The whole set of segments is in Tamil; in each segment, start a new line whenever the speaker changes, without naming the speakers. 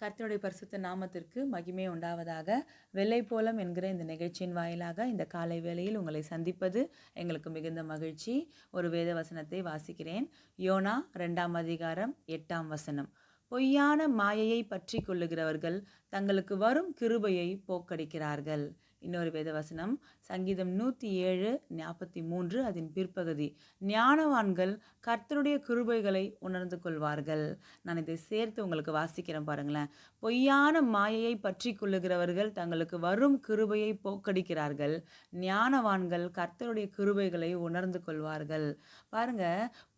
கர்த்தருடைய பரிசுத்த நாமத்திற்கு மகிமை உண்டாவதாக. வெள்ளை போலம் என்கிற இந்த நிகழ்ச்சியின் வாயிலாக இந்த காலை வேளையில் உங்களை சந்திப்பது எங்களுக்கு மிகுந்த மகிழ்ச்சி. ஒரு வேத வசனத்தை வாசிக்கிறேன். யோனா ரெண்டாம் அதிகாரம் எட்டாம் வசனம். பொய்யான மாயையை பற்றி கொள்ளுகிறவர்கள் தங்களுக்கு வரும் கிருபையை போக்கடிக்கிறார்கள். இன்னொரு வேத வசனம் சங்கீதம் நூற்றி ஏழு நாற்பத்தி மூன்று அதன் பிற்பகுதி. ஞானவான்கள் கர்த்தருடைய கிருபைகளை உணர்ந்து கொள்வார்கள். நான் இதை சேர்த்து உங்களுக்கு வாசிக்கிறேன் பாருங்களேன். பொய்யான மாயையை பற்றி கொள்ளுகிறவர்கள் தங்களுக்கு வரும் கிருபையை போக்கடிக்கிறார்கள். ஞானவான்கள் கர்த்தருடைய கிருபைகளை உணர்ந்து கொள்வார்கள். பாருங்க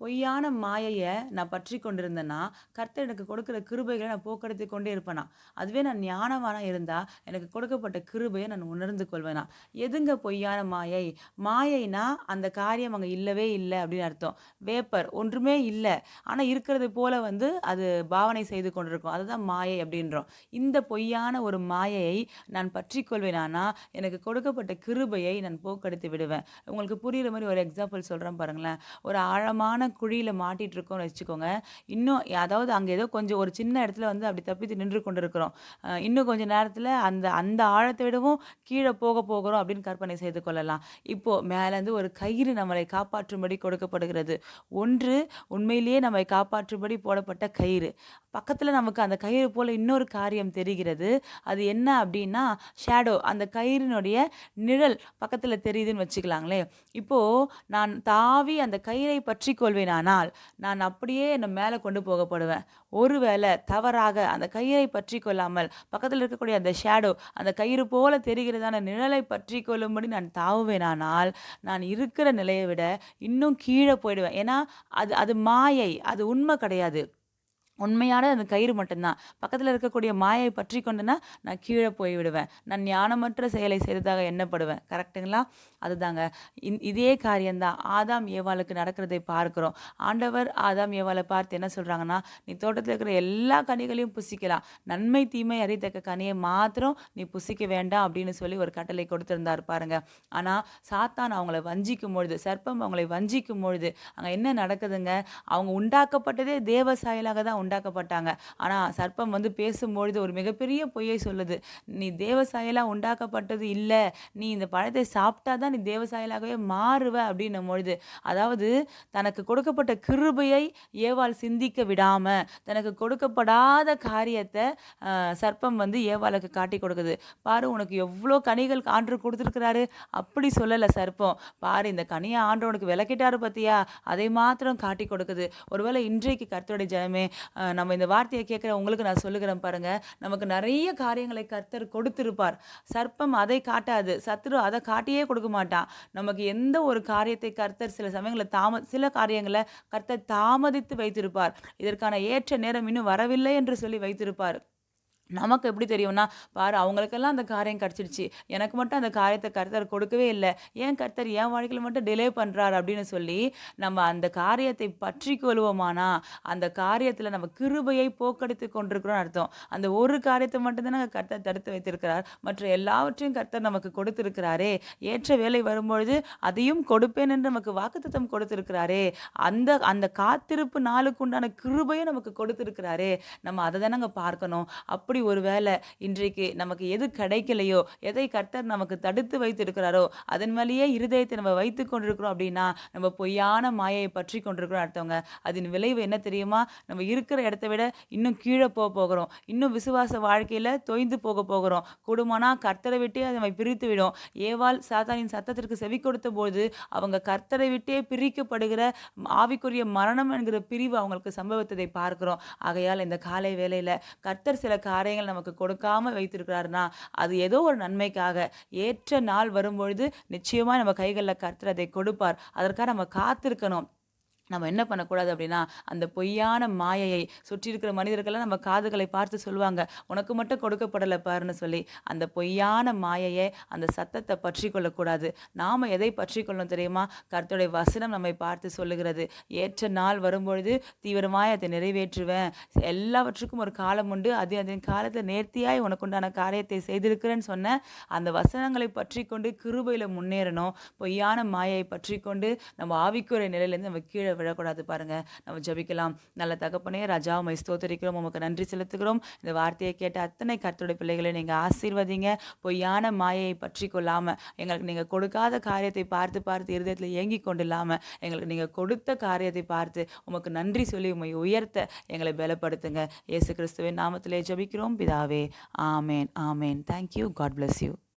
பொய்யான மாயையை நான் பற்றி கொண்டிருந்தேன்னா கர்த்தர் எனக்கு கொடுக்குற கிருபைகளை நான் போக்கடித்து கொண்டே இருப்பேனா? அதுவே நான் ஞானவானாக இருந்தால் எனக்கு கொடுக்கப்பட்ட கிருபையை நான் உணர்ந்து கொள்வேனா? எதுங்க பொய்யான மாயை? மாயைனா அந்த காரியம் அங்கே இல்லவே இல்லை அப்படின்னு அர்த்தம். வேப்பர் ஒன்றுமே இல்லை. ஆனால் இருக்கிறது போல வந்து அது பாவனை செய்து கொண்டிருக்கும். அதுதான் மாயை அப்படின்றோம். இந்த பொய்யான ஒரு மாயையை நான் பற்றி கொள்வேனானா எனக்கு கொடுக்கப்பட்ட கிருபையை நான் போக்கெடுத்து விடுவேன். உங்களுக்கு புரிகிற மாதிரி ஒரு எக்ஸாம்பிள் சொல்கிறேன் பாருங்களேன். ஒரு ஆழமான குழியில் மாட்டிகிட்டு இருக்கோம்னு வச்சுக்கோங்க. இன்னும் அதாவது அங்கே ஏதோ கொஞ்சம் ஒரு சின்ன இடத்துல வந்து அப்படி தப்பித்து நின்று கொண்டு இருக்கிறோம் இன்னும் கொஞ்சம் நேரத்தில் அந்த அந்த ஆழத்தை விடவும் கீழே கீழே போக போகிறோம் அப்படின்னு கற்பனை செய்து கொள்ளலாம். இப்போ மேலேருந்து ஒரு கயிறு நம்மளை காப்பாற்றும்படி கொடுக்கப்படுகிறது. ஒன்று உண்மையிலேயே நம்மை காப்பாற்றும்படி போடப்பட்ட கயிறு. பக்கத்தில் நமக்கு அந்த கயிறு போல் இன்னொரு காரியம் தெரிகிறது. அது என்ன அப்படின்னா ஷேடோ அந்த கயிறினுடைய நிழல் பக்கத்தில் தெரியுதுன்னு வச்சுக்கலாங்களே. இப்போது நான் தாவி அந்த கயிறை பற்றி கொள்வேனானால் நான் அப்படியே என்னை மேலே கொண்டு போகப்படுவேன். ஒருவேளை தவறாக அந்த கயிறை பற்றி கொள்ளாமல் பக்கத்தில் இருக்கக்கூடிய அந்த ஷேடோ அந்த கயிறு போல தெரிகிறதான நிழலை பற்றி கொள்ளும்படி நான் தாவுவேனானால் நான் இருக்கிற நிலையை விட இன்னும் கீழே போயிடுவேன். ஏன்னா அது அது மாயை அது உண்மை கிடையாது. உண்மையான அந்த கயிறு மட்டும்தான். பக்கத்தில் இருக்கக்கூடிய மாயை பற்றி கொண்டுனா நான் கீழே போய் விடுவேன். நான் ஞானமற்ற செயலை செய்ததாக எண்ணப்படுவேன். கரெக்டுங்களா அதுதாங்க. இந் இதே காரியம்தான். ஆதாம் ஏவாளுக்கு நடக்கிறதை பார்க்குறோம். ஆண்டவர் ஆதாம் ஏவாளை பார்த்து என்ன சொல்கிறாங்கன்னா நீ தோட்டத்தில் இருக்கிற எல்லா கனிகளையும் புசிக்கலாம். நன்மை தீமை அறியத்தக்க கனியை மாத்திரம் நீ புசிக்க வேண்டாம் அப்படின்னு சொல்லி ஒரு கட்டளை கொடுத்துருந்தார் பாருங்க. ஆனால் சாத்தான் அவங்கள வஞ்சிக்கும் பொழுது சர்ப்பம் அவங்களை வஞ்சிக்கும் பொழுது அங்கே என்ன நடக்குதுங்க? அவங்க உண்டாக்கப்பட்டதே தேவ சாயலாக தான் உண்டாக்கப்பட்டாங்க. ஆனால் சர்ப்பம் வந்து பேசும்பொழுது ஒரு மிகப்பெரிய பொய்யை சொல்லுது. நீ தேவசாயலாக உண்டாக்கப்பட்டது இல்லை. நீ இந்த பழத்தை சாப்பிட்டா தான் நீ தேவசாயலாகவே மாறுவ அப்படின்னும் பொழுது அதாவது தனக்கு கொடுக்கப்பட்ட கிருபையை ஏவாள் சிந்திக்க விடாமல் தனக்கு கொடுக்கப்படாத காரியத்தை சர்ப்பம் வந்து ஏவாளுக்கு காட்டி கொடுக்குது. பாரு உனக்கு எவ்வளோ கனிகள் ஆண்டு கொடுத்துருக்கிறாரு. அப்படி சொல்லலை சர்ப்பம். பாரு இந்த கனியை ஆண்டு உனக்கு விளக்கிட்டாரு பார்த்தியா அதை மாத்திரம் காட்டி கொடுக்குது. ஒருவேளை இன்றைக்கு கர்த்தருடைய ஜனமே நம்ம இந்த வார்த்தையை கேட்குற உங்களுக்கு நான் சொல்லுகிறேன் பாருங்கள் நமக்கு நிறைய காரியங்களை கர்த்தர் கொடுத்திருப்பார். சர்ப்பம் அதை காட்டாது. சத்துரு அதை காட்டியே கொடுக்க மாட்டான். நமக்கு எந்த ஒரு காரியத்தை கர்த்தர் சில சமயங்களில் தாம சில காரியங்களை கர்த்தர் தாமதித்து வைத்திருப்பார். இதற்கான ஏற்ற நேரம் இன்னும் வரவில்லை என்று சொல்லி வைத்திருப்பார். நமக்கு எப்படி தெரியும்னா பாரு அவங்களுக்கெல்லாம் அந்த காரியம் கிடச்சிடுச்சு எனக்கு மட்டும் அந்த காரியத்தை கர்த்தர் கொடுக்கவே இல்லை. ஏன் கர்த்தர் என் வாழ்க்கையில் மட்டும் டிலே பண்ணுறாரு அப்படின்னு சொல்லி நம்ம அந்த காரியத்தை பற்றி கொள்வோமானா அந்த காரியத்தில் நம்ம கிருபையை போக்கடித்து கொண்டிருக்கிறோம்னு அர்த்தம். அந்த ஒரு காரியத்தை மட்டும்தானே கர்த்தர் தடுத்து வைத்திருக்கிறார். மற்ற எல்லாவற்றையும் கர்த்தர் நமக்கு கொடுத்திருக்கிறாரே. ஏற்ற வேலை வரும்பொழுது அதையும் கொடுப்பேன் என்று நமக்கு வாக்குத்தம் கொடுத்திருக்கிறாரே. அந்த அந்த காத்திருப்பு நாளுக்கு உண்டான கிருபையும் நமக்கு கொடுத்திருக்கிறாரே. நம்ம அதை தானங்க பார்க்கணும். அப்படி அப்படி ஒரு வேலை இன்றைக்கு நமக்கு எது கிடைக்கலையோ எதை கர்த்தர் நமக்கு தடுத்து வைத்திருக்கிறாரோ அதன் மேலேயே இருதயத்தை நம்ம வைத்து கொண்டிருக்கிறோம் அப்படின்னா நம்ம பொய்யான மாயையை பற்றி கொண்டிருக்கிறோம் அடுத்தவங்க. அதன் விளைவு என்ன தெரியுமா? நம்ம இருக்கிற இடத்த விட இன்னும் கீழே போக போகிறோம். இன்னும் விசுவாச வாழ்க்கையில் தொய்ந்து போக போகிறோம். குடும்பம்னா கர்த்தரை விட்டே அதை நம்ம பிரித்து விடும். ஏவாள் சாத்தானின் சத்தத்திற்கு செவி கொடுத்த போது அவங்க கர்த்தரை விட்டே பிரிக்கப்படுகிற ஆவிக்குரிய மரணம் என்கிற பிரிவு அவங்களுக்கு சம்பவித்ததை பார்க்கிறோம். ஆகையால் இந்த காலை வேலையில் கர்த்தர் சில காரியங்கள் நமக்கு கொடுக்காம வைத்திருக்கிறாருன்னா அது ஏதோ ஒரு நன்மைக்காக ஏற்ற நாள் வரும்பொழுது நிச்சயமாக நம்ம கைகளில் கர்த்தர் அதை கொடுப்பார். அதற்காக நம்ம காத்திருக்கணும். நம்ம என்ன பண்ணக்கூடாது அப்படின்னா அந்த பொய்யான மாயையை சுற்றி இருக்கிற மனிதர்கள்லாம் நம்ம காதுகளை பார்த்து சொல்லுவாங்க உனக்கு மட்டும் கொடுக்கப்படலை பாருன்னு சொல்லி. அந்த பொய்யான மாயையை அந்த சத்தத்தை பற்றி கொள்ளக்கூடாது நாம் எதை பற்றி கொள்ளணும் தெரியுமா? கர்த்தருடைய வசனம் நம்மை பார்த்து சொல்லுகிறது. ஏற்ற நாள் வரும்பொழுது தீவிரமாய் அதை நிறைவேற்றுவேன். எல்லாவற்றுக்கும் ஒரு காலம் உண்டு. அது அதன் காலத்தில் நேர்த்தியாய் உனக்குண்டான காரியத்தை செய்திருக்கிறேன்னு சொன்ன அந்த வசனங்களை பற்றி கொண்டு கிருபையில் முன்னேறணும். பொய்யான மாயை பற்றி கொண்டு நம்ம ஆவிக்குரிய நிலையிலேருந்து நம்ம கீழே விழக்கூடாது பாருங்க. நம்ம ஜபிக்கலாம். நல்ல தகப்பனே ராஜா உமை ஸ்தோத்தரிக்கிறோம். உமக்கு நன்றி செலுத்துகிறோம். இந்த வார்த்தையை கேட்ட அத்தனை கருத்துடைய பிள்ளைகளை நீங்கள் ஆசீர்வதிங்க. பொய்யான மாயையை பற்றி கொள்ளாமல் எங்களுக்கு நீங்கள் கொடுக்காத காரியத்தை பார்த்து பார்த்து இருதயத்தில் ஏங்கி கொண்டு இல்லாமல் எங்களுக்கு நீங்கள் கொடுத்த காரியத்தை பார்த்து உமக்கு நன்றி சொல்லி உம்மை உயர்த்த எங்களை பலப்படுத்துங்க. இயேசு கிறிஸ்துவின் நாமத்திலே ஜபிக்கிறோம். பிதாவே amen amen. Thank you God bless you